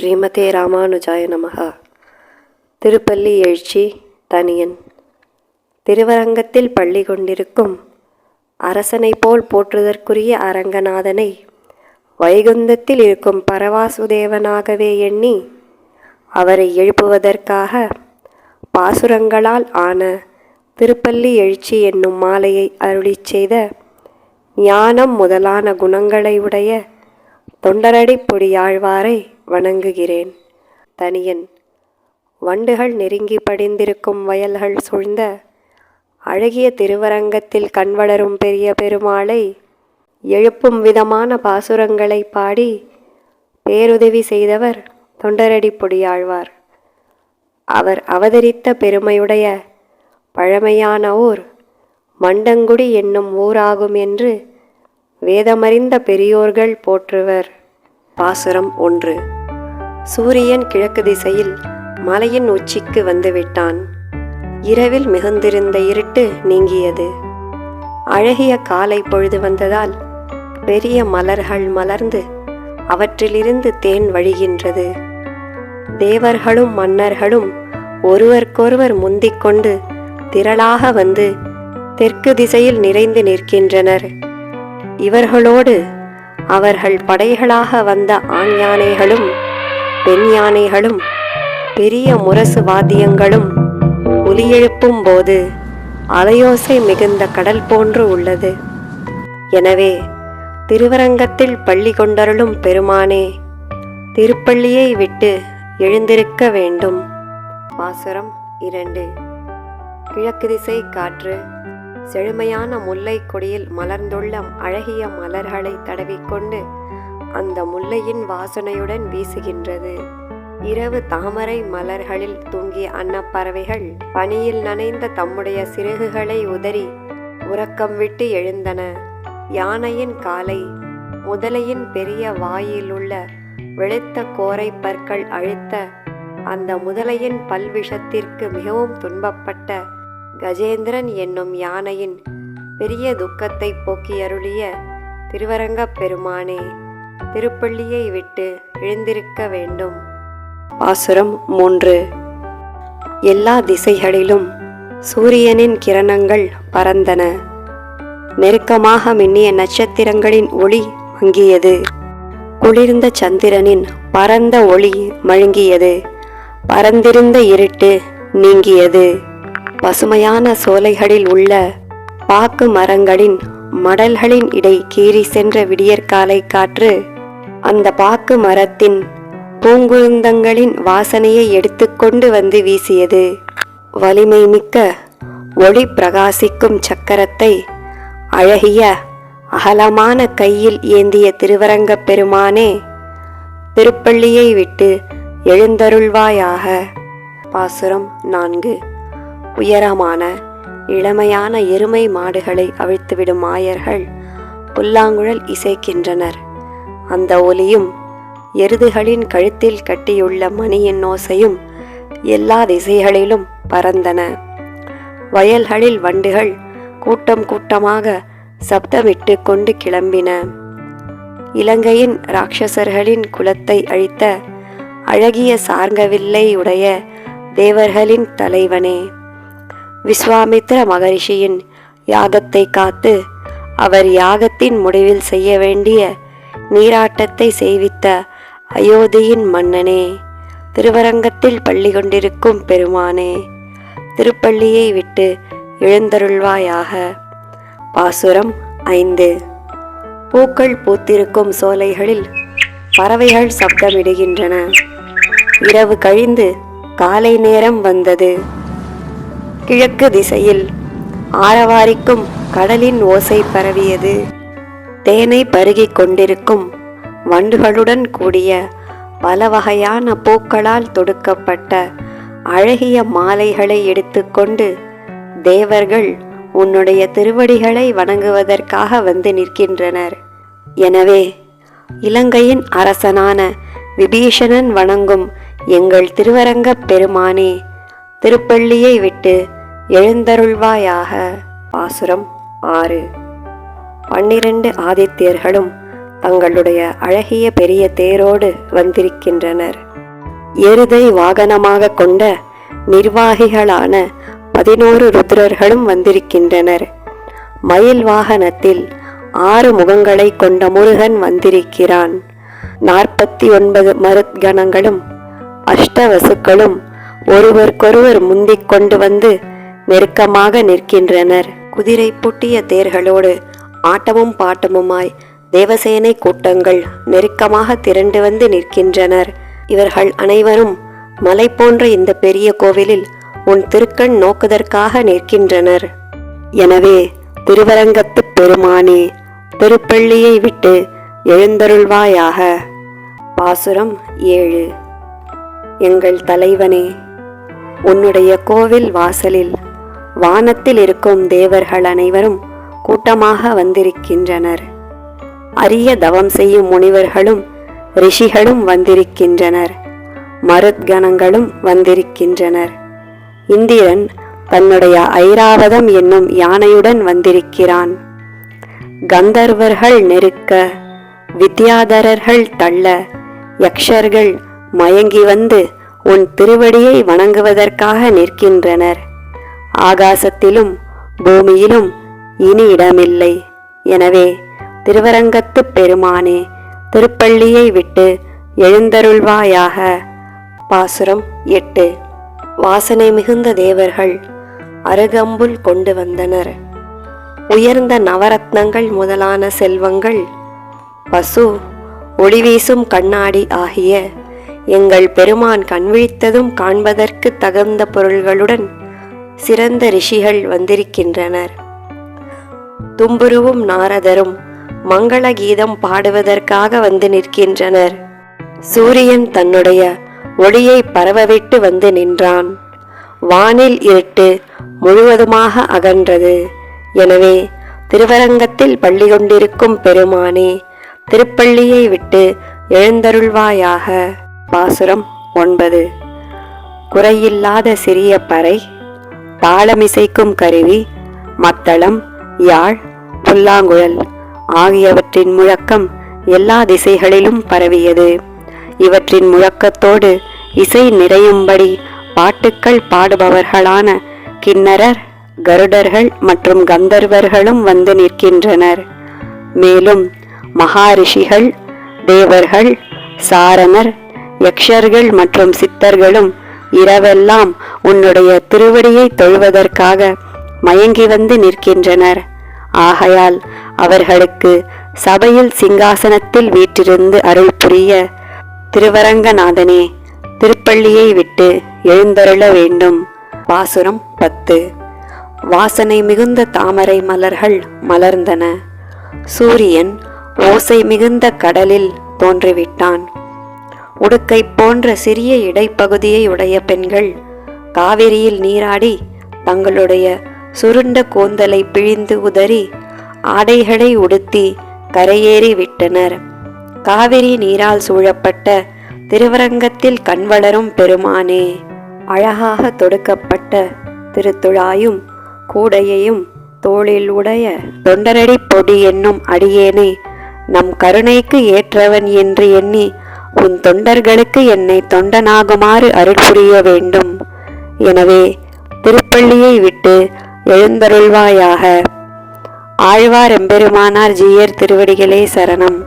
ஸ்ரீமதே ராமானுஜாய நமகா திருப்பள்ளி எழுச்சி தனியன். திருவரங்கத்தில் பள்ளி கொண்டிருக்கும் அரசனைப் போல் போற்றுதற்குரிய அரங்கநாதனை வைகுந்தத்தில் இருக்கும் பரவாசுதேவனாகவே எண்ணி அவரை எழுப்புவதற்காக பாசுரங்களால் ஆன திருப்பள்ளி எழுச்சி என்னும் மாலையை அருளிச் செய்த ஞானம் முதலான குணங்களை உடைய தொண்டரடி பொடியாழ்வாரை வணங்குகிறேன். தனியன் வண்டுகள் நெருங்கி படிந்திருக்கும் வயல்கள் சூழ்ந்த அழகிய திருவரங்கத்தில் கண்வளரும் பெரிய பெருமாளை எழுப்பும் விதமான பாசுரங்களை பாடி பேருதவி செய்தவர் தொண்டரடி பொடியாழ்வார். அவர் அவதரித்த பெருமையுடைய பழமையான ஊர் மண்டங்குடி என்னும் ஊராகும் என்று வேதமறிந்த பெரியோர்கள் போற்றுவர். பாசுரம் ஒன்று. சூரியன் கிழக்கு திசையில் மலையின் உச்சிக்கு வந்துவிட்டான். இரவில் மிகுந்திருந்த இருட்டு நீங்கியது. அழகிய காலை பொழுது வந்ததால் பெரிய மலர்கள் மலர்ந்து அவற்றிலிருந்து தேன் வழிகின்றது. தேவர்களும் மன்னர்களும் ஒருவருக்கொருவர் முந்திக்கொண்டு திரளாக வந்து தெற்கு திசையில் நிறைந்து நிற்கின்றனர். இவர்களோடு அவர்கள் படைகளாக வந்த ஆண் யானைகளும் பெண் யானைகளும் பெரிய முரசு வாத்தியங்களும் ஒலியெழுப்பும் போது அலையோசை மிகுந்த கடல் போன்று உள்ளது. எனவே திருவரங்கத்தில் பள்ளி கொண்டருளும் பெருமானே திருப்பள்ளியை விட்டு எழுந்திருக்க வேண்டும். பாசுரம் இரண்டு. கிழக்கு திசை காற்று. செழுமையான முல்லை கொடியில் மலர்ந்துள்ள அழகிய மலர்களை தடவிக்கொண்டு அந்த முல்லையின் வாசனையுடன் வீசுகின்றது. இரவு தாமரை மலர்களில் தூங்கிய அன்னப்பறவைகள் பனியில் நனைந்த தம்முடைய சிறகுகளை உதறி உறக்கம் விட்டு எழுந்தன. யானையின் காலை முதலையின் பெரிய வாயிலுள்ள வெளுத்த கோரை பற்கள் அழுத்த அந்த முதலையின் பல்விஷத்திற்கு மிகவும் துன்பப்பட்ட கஜேந்திரன் என்னும் யானையின் பெரிய துக்கத்தை போக்கி அருளிய திருவரங்கப் பெருமானே. திருப்பள்ளியை விட்டு எழுந்திருக்க வேண்டும். பாசுரம் மூன்று. எல்லா திசைகளிலும் சூரியனின் கிரணங்கள் பறந்தன. நெருக்கமாக மின்னிய நட்சத்திரங்களின் ஒளி மங்கியது. குளிர்ந்த சந்திரனின் பரந்த ஒளி மழுங்கியது. பரந்திருந்த இருட்டு நீங்கியது. பசுமையான சோலைகளில் உள்ள பாக்கு மரங்களின் மடல்களின் இடை கீறி சென்ற விடியற்காலை காற்று அந்த பாக்கு மரத்தின் பூங்குருந்தங்களின் வாசனையை எடுத்துக்கொண்டு வந்து வீசியது. வலிமை மிக்க ஒளி பிரகாசிக்கும் சக்கரத்தை அழகிய அகலமான கையில் ஏந்திய திருவரங்கப் பெருமானே திருப்பள்ளியை விட்டு எழுந்தருள்வாயாக. பாசுரம் நான்கு. உயரமான இளமையான எருமை மாடுகளை அவிழ்த்துவிடும் மாயர்கள் புல்லாங்குழல் இசைக்கின்றனர். அந்த ஒலியும் எருதுகளின் கழுத்தில் கட்டியுள்ள மணியின் ஓசையும் எல்லா திசைகளிலும் பறந்தன. வயல்களில் வண்டுகள் கூட்டம் கூட்டமாக சப்தமிட்டு கொண்டு கிளம்பின. இலங்கையின் ராட்சசர்களின் குலத்தை அழித்த அழகிய சார்ந்தவில்லை உடைய தேவர்களின் தலைவனே. விஸ்வாமித்ர மகரிஷியின் யாகத்தை காத்து அவர் யாகத்தின் முடிவில் செய்ய வேண்டிய நீராட்டத்தை செய்வித்த அயோத்தியின் மன்னனே திருவரங்கத்தில் பள்ளி கொண்டிருக்கும் பெருமானே திருப்பள்ளியை விட்டு எழுந்தருள்வாயாக. பாசுரம் ஐந்து. பூக்கள் பூத்திருக்கும் சோலைகளில் பறவைகள் சப்தமிடுகின்றன. இரவு கழிந்து காலை நேரம் வந்தது. கிழக்கு திசையில் ஆரவாரிக்கும் கடலின் ஓசை பரவியது. தேனை பருகிக் கொண்டிருக்கும் வண்டுகளுடன் கூடிய பல வகையான பூக்களால் தொடுக்கப்பட்ட அழகிய மாலைகளை எடுத்துக்கொண்டு தேவர்கள் உன்னுடைய திருவடிகளை வணங்குவதற்காக வந்து நிற்கின்றனர். எனவே இலங்கையின் அரசனான விபீஷணன் வணங்கும் எங்கள் திருவரங்கப் பெருமானே திருப்பள்ளியை விட்டு எழுந்தருள்வாயாக. பாசுரம் ஆறு. பன்னிரண்டு ஆதித்யர்களும் தங்களுடைய அழகிய பெரிய தேரோடு வந்திருக்கின்றனர். எருதை வாகனமாக கொண்ட நிர்வாகிகளான பதினோரு ருத்ரர்களும் வந்திருக்கின்றனர். மயில் வாகனத்தில் ஆறு முகங்களை கொண்ட முருகன் வந்திருக்கிறான். நாற்பத்தி ஒன்பது மருத்கணங்களும் அஷ்டவசுக்களும் ஒருவருக்கொருவர் முந்திக் கொண்டு வந்து நெருக்கமாக நிற்கின்றனர். குதிரை பூட்டிய தேர்களோடு ஆட்டமும் பாட்டமுமாய் தேவசேனை கூட்டங்கள் நெருக்கமாக திரண்டு வந்து நிற்கின்றனர். இவர்கள் அனைவரும் மலை போன்ற இந்த பெரிய கோவிலில் உன் திருக்கண் நோக்குதற்காக நிற்கின்றனர். எனவே திருவரங்கத்துப் பெருமானே திருப்பள்ளியை விட்டு எழுந்தருள்வாயாக. பாசுரம் ஏழு. எங்கள் தலைவனே உன்னுடைய கோவில் வாசலில் வானத்தில் இருக்கும் தேவர்கள் அனைவரும் கூட்டமாக வந்திருக்கின்றனர். அரிய தவம் செய்யும் முனிவர்களும் ரிஷிகளும் வந்திருக்கின்றனர். மருத்கணங்களும் வந்திருக்கின்றனர். இந்திரன் தன்னுடைய ஐராவதம் என்னும் யானையுடன் வந்திருக்கிறான். கந்தர்வர்கள் நெருக்க வித்யாதரர்கள் தள்ள யக்ஷர்கள் மயங்கி வந்து உன் திருவடியை வணங்குவதற்காக நிற்கின்றனர். ஆகாசத்திலும் பூமியிலும் இனி இடமில்லை. எனவே திருவரங்கத்துப் பெருமானே திருப்பள்ளியை விட்டு எழுந்தருள்வாயாக. பாசுரம் எட்டு. வாசனை மிகுந்த தேவர்கள் அருகம்புல் கொண்டு வந்தனர். உயர்ந்த நவரத்னங்கள் முதலான செல்வங்கள் பசு ஒளிவீசும் கண்ணாடி ஆகிய எங்கள் பெருமான் கண்விழித்ததும் காண்பதற்கு தகுந்த பொருள்களுடன் சிறந்த ரிஷிகள் வந்திருக்கின்றனர். தும்புருவும் நாரதரும் மங்கள கீதம் பாடுவதற்காக வந்து நிற்கின்றனர். சூரியன் தன்னுடைய ஒளியை பரவவிட்டு வந்து நின்றான். வானில் இருட்டு முழுவதுமாக அகன்றது. எனவே திருவரங்கத்தில் பள்ளி கொண்டிருக்கும் பெருமானே திருப்பள்ளியை விட்டு எழுந்தருள்வாயாக. பாசுரம் ஒன்பது. குறையில்லாத சிறிய பறை தாளமிசைக்கும் கருவி மத்தளம் யாழ் புல்லாங்குழல் ஆகியவற்றின் முழக்கம் எல்லா திசைகளிலும் பரவியது. இவற்றின் முழக்கத்தோடு இசை நிறையும்படி பாட்டுக்கள் பாடுபவர்களான கிண்ணரர் கருடர்கள் மற்றும் கந்தர்வர்களும் வந்து நிற்கின்றனர். மேலும் மகாரிஷிகள் தேவர்கள் சாரணர் யக்ஷர்கள் மற்றும் சித்தர்களும் இரவெல்லாம் உன்னுடைய திருவடியை தொழுவதற்காக மயங்கி வந்து நிற்கின்றனர். ஆகையால் அவர்களுக்கு சபையில் சிங்காசனத்தில் வீற்றிருந்து அருள் புரிய திருவரங்கநாதனே திருப்பள்ளியை விட்டு எழுந்தருள வேண்டும். பாசுரம் பத்து. வாசனை மிகுந்த தாமரை மலர்கள் மலர்ந்தன. சூரியன் ஓசை மிகுந்த கடலில் தோன்றிவிட்டான். உடுக்கை போன்ற சிறிய இடைப்பகுதியை உடைய பெண்கள் காவிரியில் நீராடி தங்களுடைய சுருண்ட கூந்தலை பிழிந்து உதறி ஆடைகளை உடுத்தி கரையேறி விட்டனர். காவிரி நீரால் சூழப்பட்ட திருவரங்கத்தில் கண்வளரும் பெருமானே அழகாக தொடுக்கப்பட்ட திருத்துழாயும் கூடையையும் தோளில் உடைய தொண்டரடி பொடி என்னும் அடியேனே நம் கருணைக்கு ஏற்றவன் என்று எண்ணி உன் தொண்டர்களுக்கு என்னை தொண்டனாகுமாறு அருள் புரிய வேண்டும். எனவே திருப்பள்ளியை விட்டு எழுந்தருள்வாயாக. ஆழ்வார் எம்பெருமானார் ஜீயர் திருவடிகளே சரணம்.